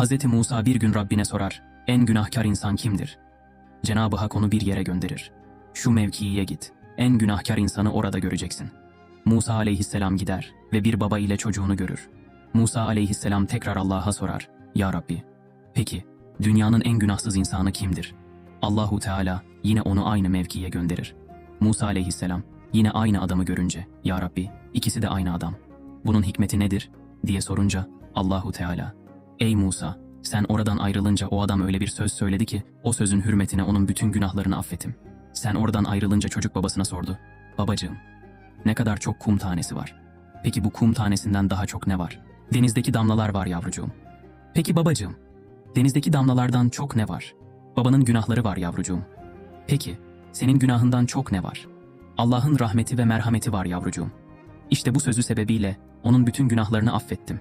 Hz. Musa bir gün Rabbine sorar, en günahkar insan kimdir? Cenab-ı Hak onu bir yere gönderir. Şu mevkiye git, en günahkar insanı orada göreceksin. Musa aleyhisselam gider ve bir baba ile çocuğunu görür. Musa aleyhisselam tekrar Allah'a sorar, Ya Rabbi, peki dünyanın en günahsız insanı kimdir? Allahu Teala yine onu aynı mevkiye gönderir. Musa aleyhisselam yine aynı adamı görünce, Ya Rabbi, ikisi de aynı adam. Bunun hikmeti nedir? diye sorunca Allahu Teala, Ey Musa, sen oradan ayrılınca o adam öyle bir söz söyledi ki o sözün hürmetine onun bütün günahlarını affettim. Sen oradan ayrılınca çocuk babasına sordu. Babacığım, ne kadar çok kum tanesi var. Peki bu kum tanesinden daha çok ne var? Denizdeki damlalar var yavrucuğum. Peki babacığım, denizdeki damlalardan çok ne var? Babanın günahları var yavrucuğum. Peki, senin günahından çok ne var? Allah'ın rahmeti ve merhameti var yavrucuğum. İşte bu sözü sebebiyle onun bütün günahlarını affettim.